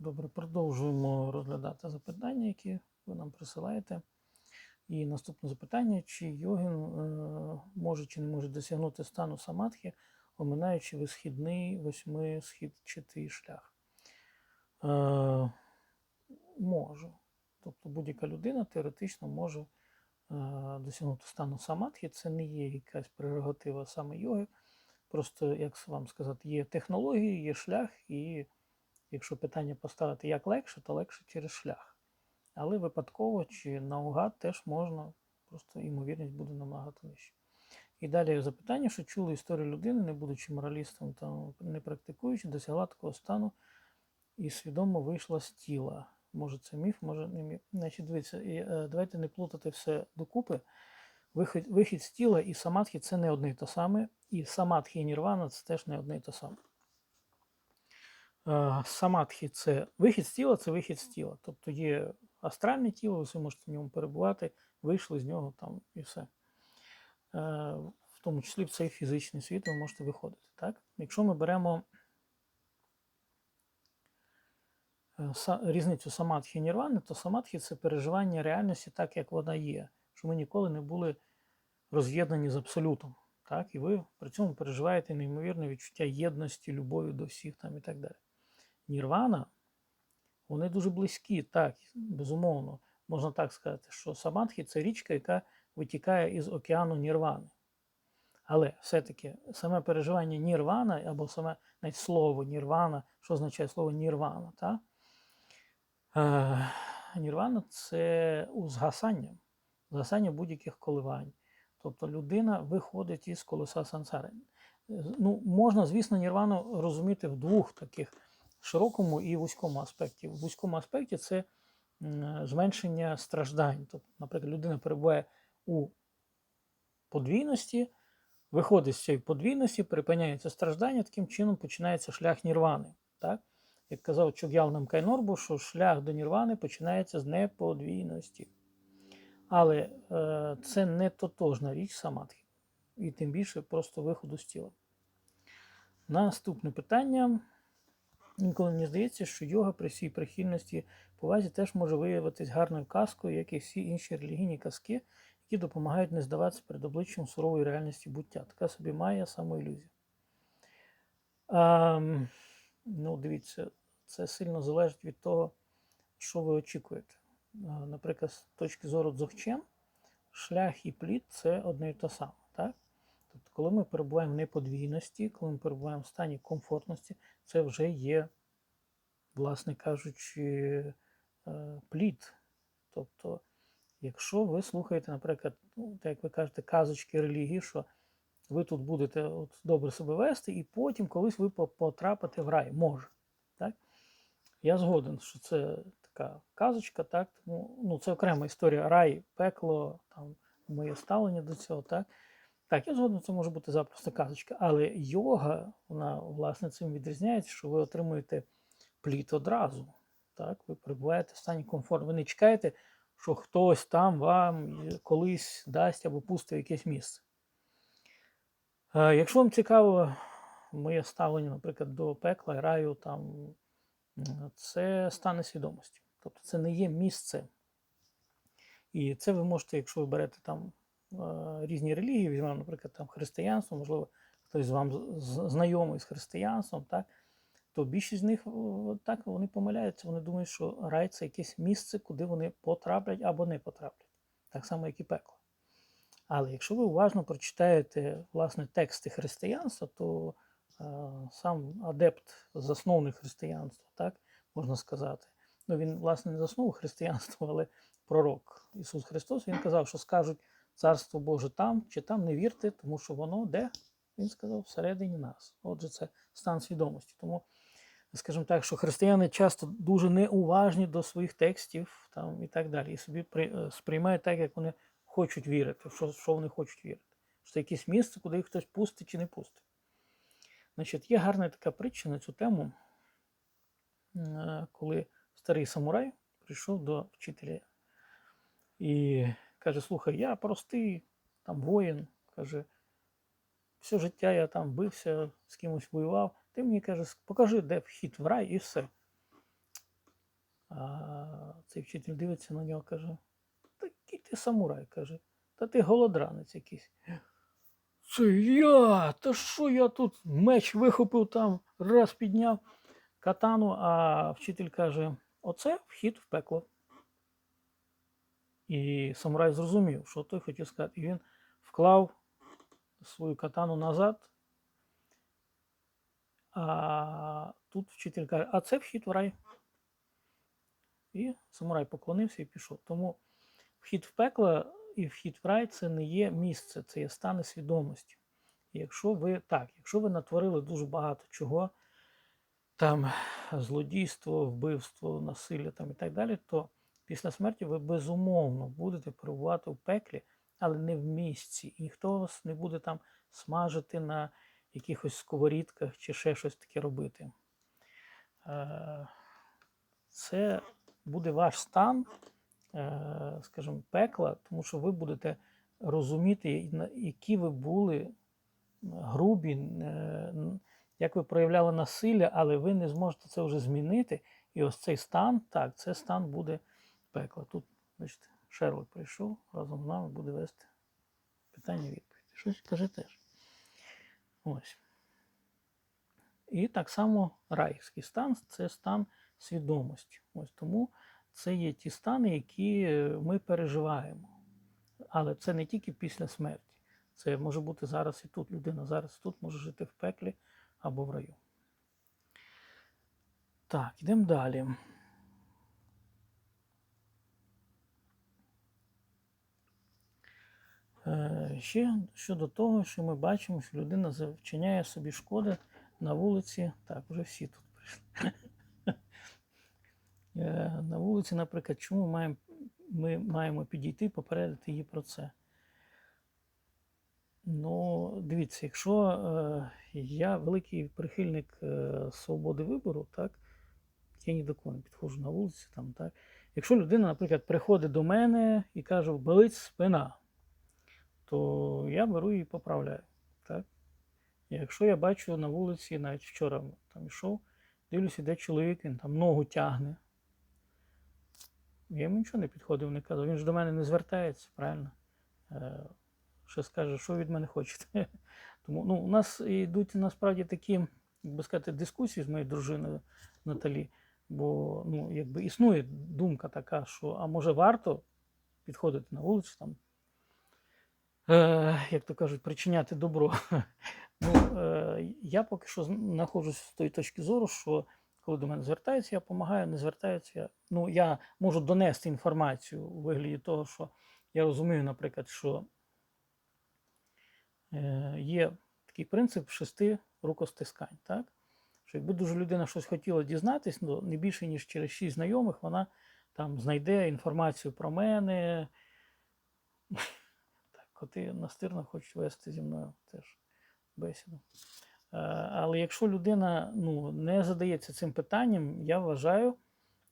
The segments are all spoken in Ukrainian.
Добре, продовжуємо розглядати запитання, які ви нам присилаєте. І наступне запитання: чи йогін е, може чи не може досягнути стану самадхи, оминаючи висхідний восьмисхідчатий шлях? Е, може. Тобто будь-яка людина теоретично може е, досягнути стану самадхи. Це не є якась прерогатива саме йоги. Просто, як вам сказати, є технології, є шлях, і якщо питання поставити як легше, то легше через шлях. Але випадково чи наугад теж можна, просто ймовірність буде набагато нижча. І далі запитання, що чули історію людини, не будучи моралістом та не практикуючи, досягла такого стану і свідомо вийшла з тіла. Може це міф, може не міф. Значить, дивіться, і, е, давайте не плутати все докупи. Вихід, вихід з тіла і самадхи це не одне і те саме, і самадхи і нірвана це теж не одне і те саме. Самадхи це вихід з тіла, це вихід з тіла. Тобто є астральне тіло, ви можете в ньому перебувати, вийшли з нього там і все. Е, В тому числі в цей фізичний світ ви можете виходити. Так? Якщо ми беремо е, різницю самадхи і нірвани, то самадхи це переживання реальності так, як вона є. Що ми ніколи не були роз'єднані з абсолютом. Так? І ви при цьому переживаєте неймовірне відчуття єдності, любові до всіх там і так далі. Нірвана, вони дуже близькі, так, безумовно. Можна так сказати, що самадхи це річка, яка витікає із океану Нірвани. Але все-таки саме переживання нірвана, або саме навіть слово нірвана, що означає слово нірвана, так? Е, нірвана це згасання, згасання будь-яких коливань. Тобто людина виходить із колеса сансари. Ну, можна, звісно, нірвану розуміти в двох таких широкому і вузькому аспекті. В вузькому аспекті це зменшення страждань. Тобто, наприклад, людина перебуває у подвійності, виходить з цієї подвійності, припиняється страждання, таким чином починається шлях нірвани. Так? Як казав Чог'ял Кайнорбу, що шлях до нірвани починається з неподвійності. Але е, це не тотожна річ самадхи. І тим більше просто виходу з тіла. Наступне питання. Інколи мені здається, що йога при всій прихильності повазі теж може виявитись гарною казкою, як і всі інші релігійні казки, які допомагають не здаватися перед обличчям сурової реальності буття. Така собі має самоілюзія. А, ну, дивіться, це сильно залежить від того, що ви очікуєте. Наприклад, з точки зору дзогчем, шлях і плід це одне і те саме. Так? Тобто, коли ми перебуваємо в неподвійності, коли ми перебуваємо в стані комфортності, це вже є, власне кажучи, е, плід. Тобто, якщо ви слухаєте, наприклад, ну, як ви кажете, казочки релігії, що ви тут будете от, добре себе вести, і потім колись ви потрапите в рай. Може. Так? Я згоден, що це така казочка, так? Тому ну, це окрема історія. Рай, пекло, там, моє ставлення до цього. Так? Так, я згоден, це може бути запросто казочка. Але йога, вона власне цим відрізняється, що ви отримуєте плід одразу. Так? Ви перебуваєте в стані комфорту. Ви не чекаєте, що хтось там вам колись дасть або пустить якесь місце. Е, Якщо вам цікаво моє ставлення, наприклад, до пекла і раю, там, це стане свідомості. Тобто це не є місце. І це ви можете, якщо ви берете там різні релігії, візьмемо, наприклад, там християнство, можливо, хтось з вам знайомий з християнством, так, то більшість з них так вони помиляються. Вони думають, що рай це якесь місце, куди вони потраплять або не потраплять. Так само, як і пекло. Але якщо ви уважно прочитаєте власне тексти християнства, то е, сам адепт, засновник християнства, так можна сказати. Ну він, власне, не заснував християнство, але пророк Ісус Христос він казав, що скажуть Царство Боже там чи там не вірте, тому що воно де? Він сказав всередині нас. Отже, це стан свідомості. Тому, скажімо так, що християни часто дуже неуважні до своїх текстів там, і так далі. І собі е, сприймають так, як вони хочуть вірити, що, що вони хочуть вірити. Що це якесь місце, куди їх хтось пустить чи не пустить. Значить, є гарна така притча на цю тему, е, коли старий самурай прийшов до вчителя і каже: Слухай, я простий там воїн. Каже, все життя я там бився, з кимось воював. Ти мені каже, покажи, де вхід в рай, і все. А цей вчитель дивиться на нього, каже: Та який ти самурай, каже, та ти голодранець якийсь. Це я! Та що я тут меч вихопив там, раз підняв катану, а вчитель каже: оце вхід в пекло. І самурай зрозумів, що той хотів сказати. І він вклав свою катану назад. А тут вчитель каже, а це вхід в рай. І самурай поклонився і пішов. Тому вхід в пекло і вхід в рай це не є місце, це є стани свідомості. Якщо ви так, якщо ви натворили дуже багато чого, там злодійство, вбивство, насилля там і так далі, то після смерті ви безумовно будете перебувати в пеклі, але не в місці. І ніхто вас не буде там смажити на якихось сковорідках чи ще щось таке робити. Е, Це буде ваш стан, е, скажімо, пекла, тому що ви будете розуміти, які ви були грубі, е, як ви проявляли насилля, але ви не зможете це вже змінити. І ось цей стан, так, це стан буде пекла. Тут, бачите, Шерлок прийшов, разом з нами буде вести питання відповіді. Щось каже теж. Ось. І так само райський стан це стан свідомості. Ось тому це є ті стани, які е, ми переживаємо. Але це не тільки після смерті. Це може бути зараз і тут. Людина зараз і тут може жити в пеклі або в раю. Так, йдемо далі. Ще щодо того, що ми бачимо, що людина за- вчиняє собі шкоди на вулиці. Так, вже всі тут прийшли. Е, На вулиці, наприклад, чому ми маємо, підійти і попередити її про це? Ну, дивіться, якщо е, я великий прихильник е, свободи вибору, так, я ні до кого не підходжу на вулиці, там, так. Якщо людина, наприклад, приходить до мене і каже, болить спина, то я беру і поправляю. Так? Якщо я бачу на вулиці, навіть вчора там йшов, дивлюся, де чоловік, він там ногу тягне. Я йому нічого не підходив, не казав. Він ж до мене не звертається, правильно? Е, Ще скаже, що від мене хочете. Тому ну, у нас йдуть насправді такі, як би сказати, дискусії з моєю дружиною Наталі. Бо ну, якби існує думка така, що а може варто підходити на вулицю, там, е, як то кажуть, причиняти добро. Ну, е, я поки що знаходжусь з тої точки зору, що коли до мене звертаються, я допомагаю, не звертаються. Ну, я можу донести інформацію у вигляді того, що я розумію, наприклад, що е, є такий принцип шести рукостискань. Так? Що якби дуже людина щось хотіла дізнатись, ну, не більше, ніж через шість знайомих, вона там знайде інформацію про мене. Коти настирно хочуть вести зі мною теж бесіду. Е, Але якщо людина ну, не задається цим питанням, я вважаю,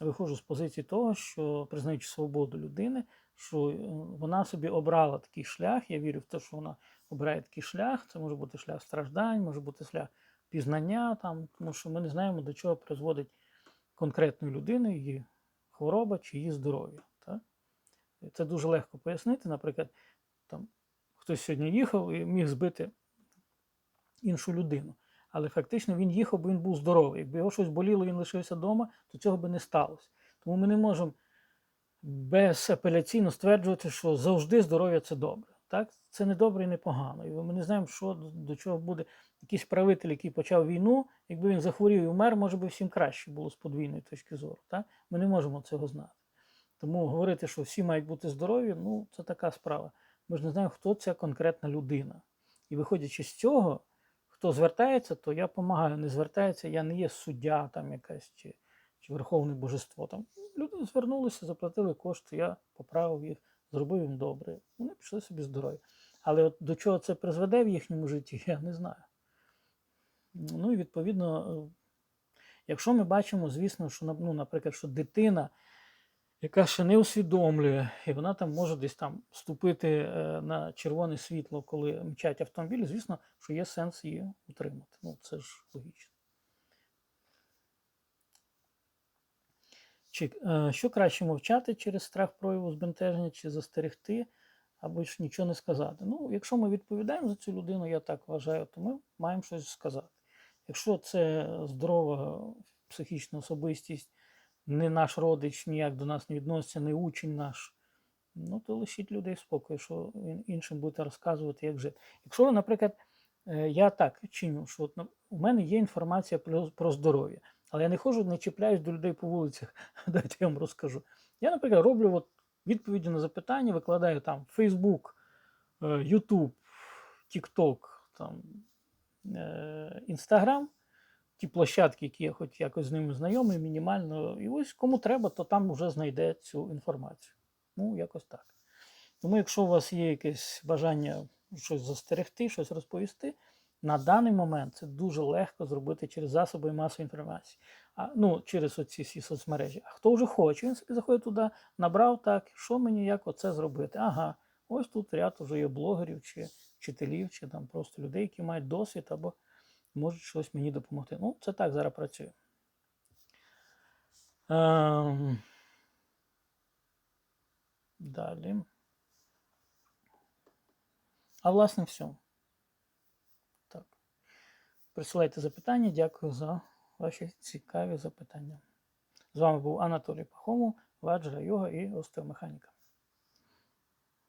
виходжу з позиції того, що признаючи свободу людини, що е, вона собі обрала такий шлях. Я вірю в те, що вона обирає такий шлях. Це може бути шлях страждань, може бути шлях пізнання, там, тому що ми не знаємо, до чого призводить конкретної людини її хвороба чи її здоров'я. Це дуже легко пояснити. Наприклад, там, хтось сьогодні їхав і міг збити іншу людину. Але фактично він їхав, бо він був здоровий. Якби його щось боліло, він лишився вдома, то цього би не сталося. Тому ми не можемо безапеляційно стверджувати, що завжди здоров'я це добре. Так? Це не добре і не погано. І ми не знаємо, що до, чого буде якийсь правитель, який почав війну, якби він захворів і вмер, може би всім краще було з подвійної точки зору. Так? Ми не можемо цього знати. Тому говорити, що всі мають бути здорові, ну це така справа. Ми ж не знаємо, хто ця конкретна людина. І виходячи з цього, хто звертається, то я допомагаю. Не звертається, я не є суддя там якась чи, чи верховне божество. Там люди звернулися, заплатили кошти, я поправив їх, зробив їм добре. Вони пішли собі здорові. Але от до чого це призведе в їхньому житті, я не знаю. Ну і відповідно, е, якщо ми бачимо, звісно, що ну, наприклад, що дитина, яка ще не усвідомлює, і вона там може десь там вступити е, на червоне світло, коли мчать автомобілі, звісно, що є сенс її утримати. Ну, це ж логічно. Чи е, що краще мовчати через страх прояву збентеження, чи застерегти, або ж нічого не сказати? Ну, якщо ми відповідаємо за цю людину, я так вважаю, то ми маємо щось сказати. Якщо це здорова психічна особистість, не наш родич, ніяк до нас не відноситься, не учень наш, ну то лишіть людей в спокою, що іншим будете розказувати, як жити. Якщо наприклад, е, я так чиню, що от, у мене є інформація про, здоров'я, але я не ходжу, не чіпляюсь до людей по вулицях. Дайте я вам розкажу. Я, наприклад, роблю от відповіді на запитання, викладаю там Facebook, е, YouTube, TikTok, там, е, Instagram, ті площадки, які я хоч якось з ними знайомий, мінімально. І ось кому треба, то там вже знайде цю інформацію. Ну, якось так. Тому, якщо у вас є якесь бажання щось застерегти, щось розповісти, на даний момент це дуже легко зробити через засоби масової інформації. А, ну, через оці всі соцмережі. А хто вже хоче, він собі заходить туди, набрав так, що мені як оце зробити? Ага, ось тут ряд уже є блогерів, чи вчителів, чи там просто людей, які мають досвід або можуть щось мені допомогти. Ну, це так зараз працює. Ем... Далі. А власне все. Так. Присилайте запитання. Дякую за ваші цікаві запитання. З вами був Анатолій Пахомов, Ваджра Йога і остеомеханіка.